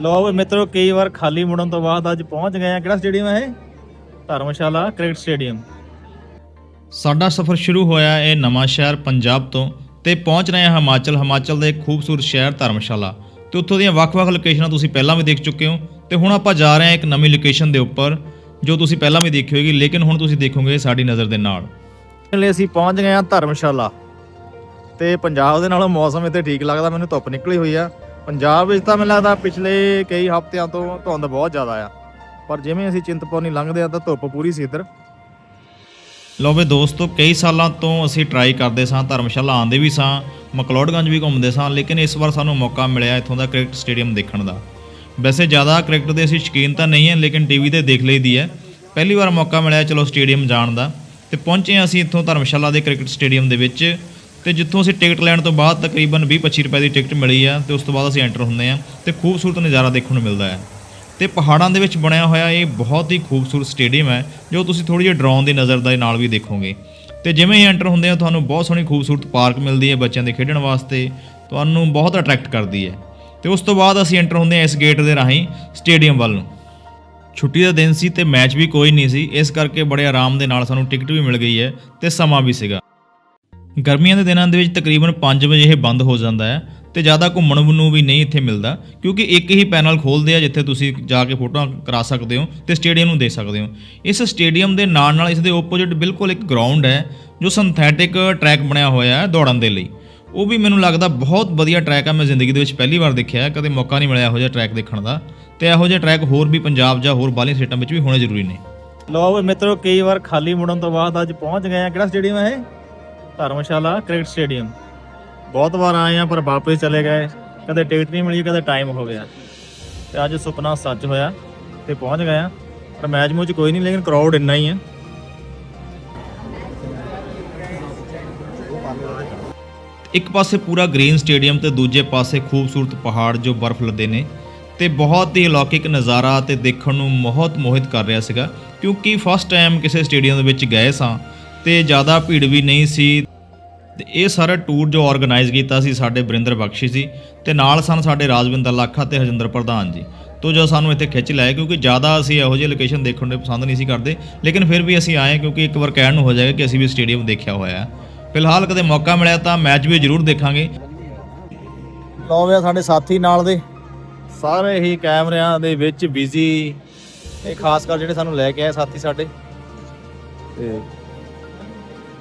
ਲੋ ਵੀ ਮਿੱਤਰੋ ਕਈ ਵਾਰ ਖਾਲੀ ਮੁੜਨ ਤੋਂ ਬਾਅਦ ਅੱਜ ਪਹੁੰਚ ਗਏ ਆ ਕਿਹੜਾ ਸਟੇਡੀਅਮ ਹੈ ਇਹ? Dharamshala cricket stadium. ਸਾਡਾ ਸਫ਼ਰ ਸ਼ੁਰੂ ਹੋਇਆ ਇਹ ਨਵਾਂ ਸ਼ਹਿਰ ਪੰਜਾਬ ਤੋਂ ਤੇ ਪਹੁੰਚ ਰਹੇ ਹਾਂ ਹਿਮਾਚਲ। ਹਿਮਾਚਲ ਦੇ ਖੂਬਸੂਰਤ ਸ਼ਹਿਰ ਧਰਮਸ਼ਾਲਾ। ਤੇ ਉੱਥੋਂ ਦੀਆਂ ਵੱਖ-ਵੱਖ ਲੋਕੇਸ਼ਨਾਂ ਤੁਸੀਂ ਪਹਿਲਾਂ ਵੀ ਦੇਖ ਚੁੱਕੇ ਹੋ। ਤੇ ਹੁਣ ਆਪਾਂ ਜਾ ਰਹੇ ਹਾਂ ਇੱਕ ਨਵੀਂ ਲੋਕੇਸ਼ਨ ਦੇ ਉੱਪਰ ਜੋ ਤੁਸੀਂ ਪਹਿਲਾਂ ਵੀ ਦੇਖੀ ਹੋਏਗੀ ਲੇਕਿਨ ਹੁਣ ਤੁਸੀਂ ਦੇਖੋਗੇ ਸਾਡੀ ਨਜ਼ਰ ਦੇ ਨਾਲ। ਲਈ ਅਸੀਂ ਪਹੁੰਚ ਗਏ ਆ ਧਰਮਸ਼ਾਲਾ। ਤੇ ਪੰਜਾਬ ਦੇ ਨਾਲੋਂ ਮੌਸਮ ਇੱਥੇ ਠੀਕ ਲੱਗਦਾ ਮੈਨੂੰ ਧੁੱਪ ਨਿਕਲੀ ਹੋਈ ਆ। ਪੰਜਾਬ ਵਿੱਚ ਤਾਂ ਮੈਨੂੰ ਲੱਗਦਾ ਪਿਛਲੇ ਕਈ ਹਫ਼ਤਿਆਂ ਤੋਂ ਧੁੰਦ ਬਹੁਤ ਜ਼ਿਆਦਾ ਆ। ਪਰ ਜਿਵੇਂ ਅਸੀਂ ਚਿੰਤਪੁਰਨੀ ਲੰਘਦੇ ਆ ਤਾਂ ਧੁੱਪ ਪੂਰੀ ਸੀ ਇੱਧਰ। ਲਓ ਵੀ ਦੋਸਤੋ, ਕਈ ਸਾਲਾਂ ਤੋਂ ਅਸੀਂ ਟਰਾਈ ਕਰਦੇ ਸਾਂ, ਧਰਮਸ਼ਾਲਾ ਆਉਂਦੇ ਵੀ ਸਾਂ ਮਕਲੋਡਗੰਜ ਵੀ ਘੁੰਮਦੇ ਸਾਂ, ਲੇਕਿਨ ਇਸ ਵਾਰ ਸਾਨੂੰ ਮੌਕਾ ਮਿਲਿਆ ਇੱਥੋਂ ਦਾ ਕ੍ਰਿਕਟ ਸਟੇਡੀਅਮ ਦੇਖਣ ਦਾ। ਵੈਸੇ ਜ਼ਿਆਦਾ ਕ੍ਰਿਕਟ ਦੇ ਅਸੀਂ ਸ਼ੌਕੀਨ ਤਾਂ ਨਹੀਂ ਹਾਂ, ਲੇਕਿਨ ਟੀਵੀ ਤੇ ਦੇਖ ਲਈਦੀ ਹੈ। ਪਹਿਲੀ ਵਾਰ ਮੌਕਾ ਮਿਲਿਆ ਚਲੋ ਸਟੇਡੀਅਮ ਜਾਣ ਦਾ। ਤੇ ਪਹੁੰਚੇ ਹਾਂ ਅਸੀਂ ਇੱਥੋਂ ਧਰਮਸ਼ਾਲਾ ਦੇ ਕ੍ਰਿਕਟ ਸਟੇਡੀਅਮ ਦੇ ਵਿੱਚ। ਤੇ ਜਿੱਥੋਂ ਅਸੀਂ ਟਿਕਟ ਲੈਣ ਤੋਂ ਬਾਅਦ ਤਕਰੀਬਨ 20-25 ਰੁਪਏ ਦੀ ਟਿਕਟ ਮਿਲੀ ਆ, ਤੇ ਉਸ ਤੋਂ ਬਾਅਦ ਅਸੀਂ ਐਂਟਰ ਹੁੰਦੇ ਆ, ਤੇ ਖੂਬਸੂਰਤ ਨਜ਼ਾਰਾ ਦੇਖਣ ਨੂੰ ਮਿਲਦਾ ਹੈ। ਤੇ ਪਹਾੜਾਂ ਦੇ ਵਿੱਚ ਬਣਿਆ ਹੋਇਆ ਇਹ ਬਹੁਤ ਹੀ ਖੂਬਸੂਰਤ ਸਟੇਡੀਅਮ ਹੈ, ਜੋ ਤੁਸੀਂ ਥੋੜੀ ਜਿਹੀ ਡਰਾਉਣ ਦੀ ਨਜ਼ਰ ਦੇ ਨਾਲ ਵੀ ਦੇਖੋਗੇ। ਤੇ ਜਿਵੇਂ ਹੀ ਐਂਟਰ ਹੁੰਦੇ ਆ, ਤੁਹਾਨੂੰ ਬਹੁਤ ਸੋਹਣੀ ਖੂਬਸੂਰਤ ਪਾਰਕ ਮਿਲਦੀ ਹੈ ਬੱਚਿਆਂ ਦੇ ਖੇਡਣ ਵਾਸਤੇ, ਤੁਹਾਨੂੰ ਬਹੁਤ ਅਟਰੈਕਟ ਕਰਦੀ ਹੈ। ਤੇ ਉਸ ਤੋਂ ਬਾਅਦ ਅਸੀਂ ਐਂਟਰ ਹੁੰਦੇ ਆ ਇਸ ਗੇਟ ਦੇ ਰਾਹੀਂ ਸਟੇਡੀਅਮ ਵੱਲ ਨੂੰ। ਛੁੱਟੀ ਦਾ ਦਿਨ ਸੀ ਤੇ ਮੈਚ ਵੀ ਕੋਈ ਨਹੀਂ ਸੀ, ਇਸ ਕਰਕੇ ਬੜੇ ਆਰਾਮ ਦੇ ਨਾਲ ਸਾਨੂੰ ਟਿਕਟ ਵੀ ਮਿਲ ਗਈ ਹੈ ਤੇ ਸਮਾਂ ਵੀ ਸੀਗਾ। ਗਰਮੀਆਂ ਦੇ ਦਿਨਾਂ ਦੇ ਵਿੱਚ ਤਕਰੀਬਨ 5 ਵਜੇ ਇਹ ਬੰਦ ਹੋ ਜਾਂਦਾ ਹੈ ਤੇ ਜ਼ਿਆਦਾ ਘੁੰਮਣ ਨੂੰ ਵੀ ਨਹੀਂ ਇੱਥੇ ਮਿਲਦਾ, ਕਿਉਂਕਿ ਇੱਕ ਹੀ ਪੈਨਲ ਖੋਲਦੇ ਆ ਜਿੱਥੇ ਤੁਸੀਂ ਜਾ ਕੇ ਫੋਟੋਆਂ ਕਰਾ ਸਕਦੇ ਹੋ ਤੇ ਸਟੇਡੀਅਮ ਨੂੰ ਦੇਖ ਸਕਦੇ ਹੋ। ਇਸ ਸਟੇਡੀਅਮ ਦੇ ਨਾਲ ਨਾਲ ਇਸ ਦੇ ਆਪੋਜ਼ਿਟ ਬਿਲਕੁਲ ਇੱਕ ਗਰਾਊਂਡ ਹੈ, ਜੋ ਸਿੰਥੈਟਿਕ ਟਰੈਕ ਬਣਿਆ ਹੋਇਆ ਹੈ ਦੌੜਨ ਦੇ ਲਈ। ਉਹ ਵੀ ਮੈਨੂੰ ਲੱਗਦਾ ਬਹੁਤ ਵਧੀਆ ਟਰੈਕ ਆ, ਮੈਂ ਜ਼ਿੰਦਗੀ ਦੇ ਵਿੱਚ ਪਹਿਲੀ ਵਾਰ ਦੇਖਿਆ ਕਦੇ ਮੌਕਾ ਨਹੀਂ ਮਿਲਿਆ ਇਹੋ ਜਿਹਾ ਟਰੈਕ ਦੇਖਣ ਦਾ। ਤੇ ਇਹੋ ਜਿਹੇ ਟਰੈਕ ਹੋਰ ਵੀ ਪੰਜਾਬ ਜਾਂ ਹੋਰ ਬਾਹਰਲੀਆਂ ਸਟੇਟਾਂ ਵਿੱਚ ਵੀ ਹੋਣੇ ਜ਼ਰੂਰੀ ਨੇ। ਲਓ ਵੀ ਮਿੱਤਰੋ, ਕਈ ਵਾਰ ਖਾਲੀ ਮੁੜਨ ਤੋਂ ਬਾਅਦ ਅੱਜ ਪਹੁੰਚ ਗਏ ਆ। ਕਿਹੜਾ ਸਟੇਡੀਅਮ ਹੈ ਇਹ? Dharamshala, cricket stadium. ਬਹੁਤ ਵਾਰ ਆਏ ਆ ਪਰ ਵਾਪਸ ਚਲੇ ਗਏ। ਕਦੇ ਟਿਕਟ ਨਹੀਂ ਮਿਲੀ, ਕਦੇ ਟਾਈਮ ਹੋ ਗਿਆ। ਤੇ ਅੱਜ ਸੁਪਨਾ ਸੱਚ ਹੋਇਆ ਤੇ ਪਹੁੰਚ ਗਏ ਆ ਪਰ ਮੈਚ ਮੂਚ ਕੋਈ ਨਹੀਂ, ਲੇਕਿਨ ਕਰਾਊਡ ਇੰਨਾ ਹੀ ਹੈ। ਇੱਕ ਪਾਸੇ ਪੂਰਾ ਗ੍ਰੀਨ ਸਟੇਡੀਅਮ ਤੇ ਦੂਜੇ ਪਾਸੇ ਖੂਬਸੂਰਤ ਪਹਾੜ ਜੋ ਬਰਫ਼ ਲੱਦੇ ਨੇ ਤੇ ਬਹੁਤ ਹੀ ਅਲੌਕਿਕ ਨਜ਼ਾਰਾ ਤੇ ਦੇਖਣ ਨੂੰ ਬਹੁਤ ਮੋਹਿਤ ਕਰ ਰਿਹਾ ਸੀਗਾ। ਕਿਉਂਕਿ ਫਸਟ ਟਾਈਮ ਕਿਸੇ ਸਟੇਡੀਅਮ ਦੇ ਵਿੱਚ ਗਏ ਸਾਂ ਤੇ ਜ਼ਿਆਦਾ ਭੀੜ ਵੀ ਨਹੀਂ ਸੀ ਤੇ ਇਹ ਸਾਰਾ ਟੂਰ ਜੋ ਆਰਗੇਨਾਈਜ਼ ਕੀਤਾ ਸੀ ਸਾਡੇ ਬਰਿੰਦਰ ਬਖਸ਼ੀ ਸੀ ਤੇ ਨਾਲ ਸਨ ਸਾਡੇ ਰਾਜਵਿੰਦਰ ਲਾਖਾ ਤੇ ਹਜਿੰਦਰ ਪ੍ਰਧਾਨ ਜੀ। ਤੋਂ ਜੋ ਸਾਨੂੰ ਇੱਥੇ ਖਿੱਚ ਲਿਆ ਕਿਉਂਕਿ ਜ਼ਿਆਦਾ ਅਸੀਂ ਇਹੋ ਜਿਹੀ ਲੋਕੇਸ਼ਨ ਦੇਖਣ ਨੂੰ ਪਸੰਦ ਨਹੀਂ ਸੀ ਕਰਦੇ ਲੇਕਿਨ ਫਿਰ ਵੀ ਅਸੀਂ ਆਏ ਕਿਉਂਕਿ ਇੱਕ ਵਾਰ ਕਹਿਣ ਨੂੰ ਹੋ ਜਾਏਗਾ ਕਿ ਅਸੀਂ ਵੀ ਸਟੇਡੀਅਮ ਦੇਖਿਆ ਹੋਇਆ ਹੈ। ਫਿਲਹਾਲ ਕਦੇ ਮੌਕਾ ਮਿਲਿਆ ਤਾਂ ਮੈਚ ਵੀ ਜ਼ਰੂਰ ਦੇਖਾਂਗੇ। ਲੋ ਵੀ ਸਾਡੇ ਸਾਥੀ ਨਾਲ ਦੇ। ਸਾਰੇ ਹੀ ਕੈਮਰਿਆਂ ਦੇ ਵਿੱਚ ਬਿਜ਼ੀ ਇਹ ਖਾਸ ਕਰ ਜਿਹੜੇ ਸਾਨੂੰ ਲੈ ਕੇ ਆਏ ਸਾਥੀ ਸਾਡੇ। ਤੇ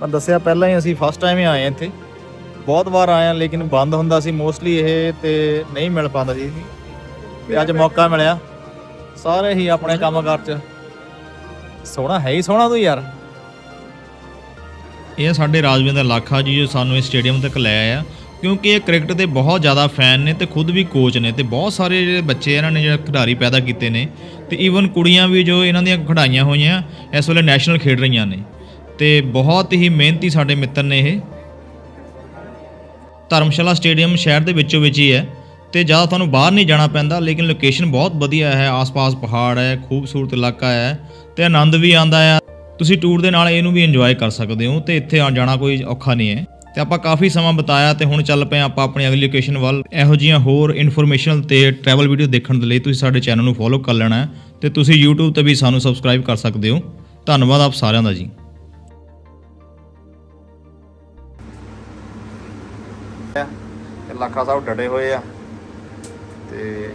ਮੈਂ ਦੱਸਿਆ ਪਹਿਲਾਂ ਹੀ ਅਸੀਂ ਫਸਟ ਟਾਈਮ ਹੀ ਆਏ ਹਾਂ ਇੱਥੇ। ਬਹੁਤ ਵਾਰ ਆਏ ਹਾਂ ਲੇਕਿਨ ਬੰਦ ਹੁੰਦਾ ਸੀ ਮੋਸਟਲੀ ਇਹ ਤੇ ਨਹੀਂ ਮਿਲ ਪਾਉਂਦਾ ਸੀ। ਤੇ ਅੱਜ ਮੌਕਾ ਮਿਲਿਆ। ਸਾਰੇ ਹੀ ਆਪਣੇ ਕੰਮਕਾਰ 'ਚ। ਸੋਹਣਾ ਹੈ ਹੀ ਸੋਹਣਾ ਤੂੰ ਯਾਰ। ਇਹ ਸਾਡੇ ਰਾਜਵਿੰਦਰ ਲਾਖਾ ਜੀ ਜੋ ਸਾਨੂੰ ਇਸ ਸਟੇਡੀਅਮ ਤੱਕ ਲੈ ਆਇਆ। ਕਿਉਂਕਿ ਇਹ ਕ੍ਰਿਕਟ ਦੇ ਬਹੁਤ ਜ਼ਿਆਦਾ ਫੈਨ ਨੇ ਤੇ ਖੁਦ ਵੀ ਕੋਚ ਨੇ ਤੇ ਬਹੁਤ ਸਾਰੇ ਜਿਹੜੇ ਬੱਚੇ ਇਹਨਾਂ ਨੇ ਜਿਹੜੇ ਖਿਡਾਰੀ ਪੈਦਾ ਕੀਤੇ ਨੇ। ਤੇ ਈਵਨ ਕੁੜੀਆਂ ਵੀ ਜੋ ਇਹਨਾਂ ਦੀਆਂ ਖਿਡਾਈਆਂ ਹੋਈਆਂ ਇਸ ਵੇਲੇ ਨੈਸ਼ਨਲ ਖੇਡ ਰਹੀਆਂ ਨੇ। ਤੇ ਬਹੁਤ ਹੀ ਮਿਹਨਤੀ ਸਾਡੇ ਮਿੱਤਰ ਨੇ ਇਹ। ਧਰਮਸ਼ਾਲਾ ਸਟੇਡੀਅਮ ਸ਼ਹਿਰ ਦੇ ਵਿੱਚੋਂ ਵਿੱਚ ਹੀ ਹੈ ਤੇ ਜ਼ਿਆਦਾ ਤੁਹਾਨੂੰ ਬਾਹਰ ਨਹੀਂ ਜਾਣਾ ਪੈਂਦਾ, ਲੇਕਿਨ ਲੋਕੇਸ਼ਨ ਬਹੁਤ ਵਧੀਆ ਹੈ, ਆਸ-ਪਾਸ ਪਹਾੜ ਹੈ, ਖੂਬਸੂਰਤ ਇਲਾਕਾ ਹੈ ਤੇ ਆਨੰਦ ਵੀ ਆਂਦਾ ਹੈ। ਤੁਸੀਂ ਟੂਰ ਦੇ ਨਾਲ ਇਹਨੂੰ ਵੀ ਇੰਜੋਏ ਕਰ ਸਕਦੇ ਹੋ ਤੇ ਇੱਥੇ ਆ ਜਾਣਾ ਕੋਈ ਔਖਾ ਨਹੀਂ ਹੈ। ਤੇ ਆਪਾਂ ਕਾਫੀ ਸਮਾਂ ਬਤਾਇਆ ਤੇ ਹੁਣ ਚੱਲ ਪਏ ਆਪਾਂ ਆਪਣੀ ਅਗਲੀ ਲੋਕੇਸ਼ਨ ਵੱਲ। ਇਹੋ ਜੀਆਂ ਹੋਰ ਇਨਫੋਰਮੇਸ਼ਨਲ ਤੇ ਟਰੈਵਲ ਵੀਡੀਓ ਦੇਖਣ ਦੇ ਲਈ ਤੁਸੀਂ ਸਾਡੇ ਚੈਨਲ ਨੂੰ ਫੋਲੋ ਕਰ ਲੈਣਾ ਹੈ ਤੇ ਤੁਸੀਂ YouTube ਤੇ ਵੀ ਸਾਨੂੰ ਸਬਸਕ੍ਰਾਈਬ ਕਰ ਸਕਦੇ ਹੋ। ਧੰਨਵਾਦ ਆਪ ਸਾਰਿਆਂ ਦਾ ਜੀ। ਤੇ ਲੱਖਾ ਸਾਹਿਬ ਡਟੇ ਹੋਏ ਆ ਤੇ